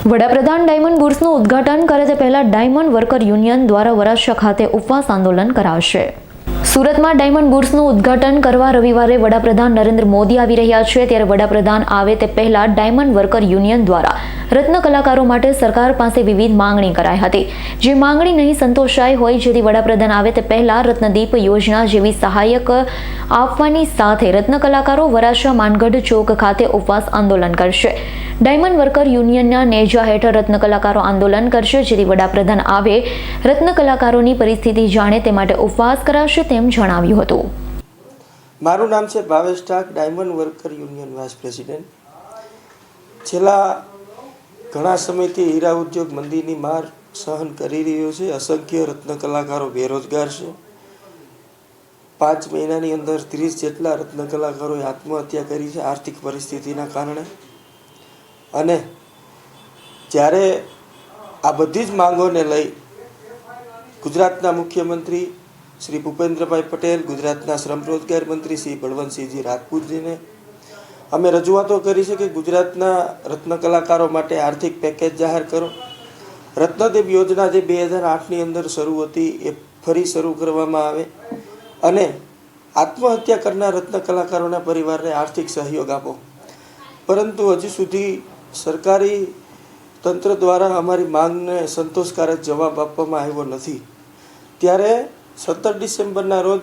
વડાપ્રધાન ડાયમંડ બુર્સનું ઉદ્ઘાટન કરે તે પહેલા ડાયમંડ વર્કર યુનિયન દ્વારા વરાછા ખાતે ઉપવાસ આંદોલન કરાશે. સુરતમાં ડાયમંડ બુર્સનું ઉદ્ઘાટન કરવા રવિવારે વડાપ્રધાન નરેન્દ્ર મોદી આવી રહ્યા છે. ત્યારે વડાપ્રધાન આવે તે પહેલા ડાયમંડ વર્કર યુનિયન દ્વારા રત્ન કલાકારો માટે સરકાર પાસે વિવિધ માંગણી કરાઈ હતી. જે માંગણી નહીં સંતોષાય હોય જેથી વડાપ્રધાન આવે તે પહેલા રત્નદીપ યોજના જેવી સહાયક આપવાની સાથે રત્ન કલાકારો વરાછા માનગઢ ચોક ખાતે ઉપવાસ આંદોલન કરશે. ડાયમંડ વર્કર યુનિયનના નેજા હેઠળ રત્ન કલાકારો આંદોલન કરશે. જેથી વડાપ્રધાન આવે, રત્ન કલાકારોની પરિસ્થિતિ જાણે તે માટે ઉપવાસ કરાશે. તેમ જણાવ્યું હતું. મારું નામ છે Bhavesh ઠાક diamond worker union vice president. છેલ્લા ઘણા સમયથી હીરા ઉદ્યોગ મંદીની માર સહન કરી રહ્યો છે. અસંખ્ય રત્ન કલાકારો બેરોજગાર છે. પાંચ મહિનાની અંદર ત્રીસ જેટલા રત્ન કલાકારોએ આત્મહત્યા કરી છે આર્થિક પરિસ્થિતિના કારણે. અને જ્યારે આ બધી જ માંગોને લઈ ગુજરાતના મુખ્યમંત્રી શ્રી ભૂપેન્દ્રભાઈ પટેલ, ગુજરાતના શ્રમ રોજગાર મંત્રી શ્રી બળવંતસિંહજી રાજપૂતજીને. અમે રજૂઆતો કરી છે કે ગુજરાતના રત્ન કલાકારો માટે આર્થિક પેકેજ જાહેર કરો. રત્નદેવ યોજના જે બે હજાર આઠની અંદર શરૂ હતી એ ફરી શરૂ કરવામાં આવે અને આત્મહત્યા કરનાર રત્ન કલાકારોના પરિવારને આર્થિક સહયોગ આપો. પરંતુ હજી સુધી સરકારી તંત્ર દ્વારા અમારી માંગને સંતોષકારક જવાબ આપવામાં આવ્યો નથી. ત્યારે સત્તર ડિસેમ્બરના રોજ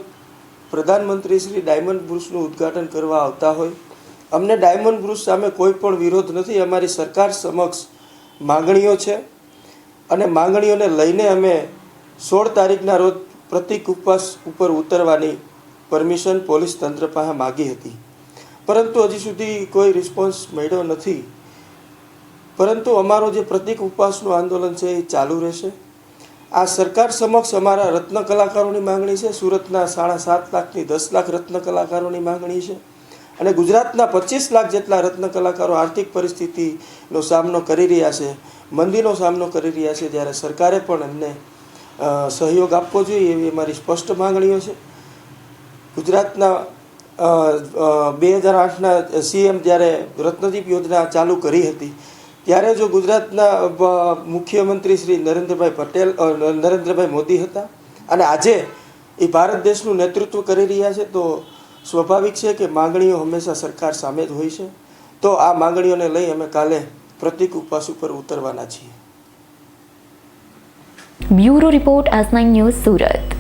પ્રધાનમંત્રી શ્રી ડાયમંડ બ્રુસનું ઉદ્ઘાટન કરવા આવતા હોય. અમને ડાયમંડ બ્રુસ સામે કોઈ પણ વિરોધ નથી. અમારી સરકાર સમક્ષ માંગણીઓ છે અને માંગણીઓને લઈને અમે સોળ તારીખના રોજ પ્રતિક ઉપવાસ ઉપર ઉતરવાની પરમિશન પોલીસ તંત્ર પાસે માગી હતી. પરંતુ હજી સુધી કોઈ રિસ્પોન્સ મળ્યો નથી. પરંતુ અમારો જે પ્રતિક ઉપવાસનું આંદોલન છે એ ચાલુ રહેશે. આ સરકાર સમક્ષ અમારા રત્ન કલાકારોની માંગણી છે. સુરતના સાડા સાત લાખથી દસ લાખ રત્ન કલાકારોની માંગણી છે. અને ગુજરાતના પચીસ લાખ જેટલા રત્ન કલાકારો આર્થિક પરિસ્થિતિનો સામનો કરી રહ્યા છે, મંદીનો સામનો કરી રહ્યા છે, જ્યારે સરકારે પણ એમને સહયોગ આપવો જોઈએ એવી અમારી સ્પષ્ટ માંગણીઓ છે. ગુજરાતના બે હજાર આઠના સીએમ જ્યારે રત્નદીપ યોજના ચાલુ કરી હતી ત્યારે જો ગુજરાતના મુખ્યમંત્રી શ્રી નરેન્દ્રભાઈ પટેલ નરેન્દ્રભાઈ મોદી હતા અને આજે એ ભારત દેશનું નેતૃત્વ કરી રહ્યા છે, તો સ્વાભાવિક છે કે માંગણીઓ હંમેશા સરકાર સામે જ હોય છે. તો આ માંગણીઓને લઈ અમે કાલે પ્રતિક ઉપવાસ ઉપર ઉતરવાના છીએ. Bureau report S nine news Surat.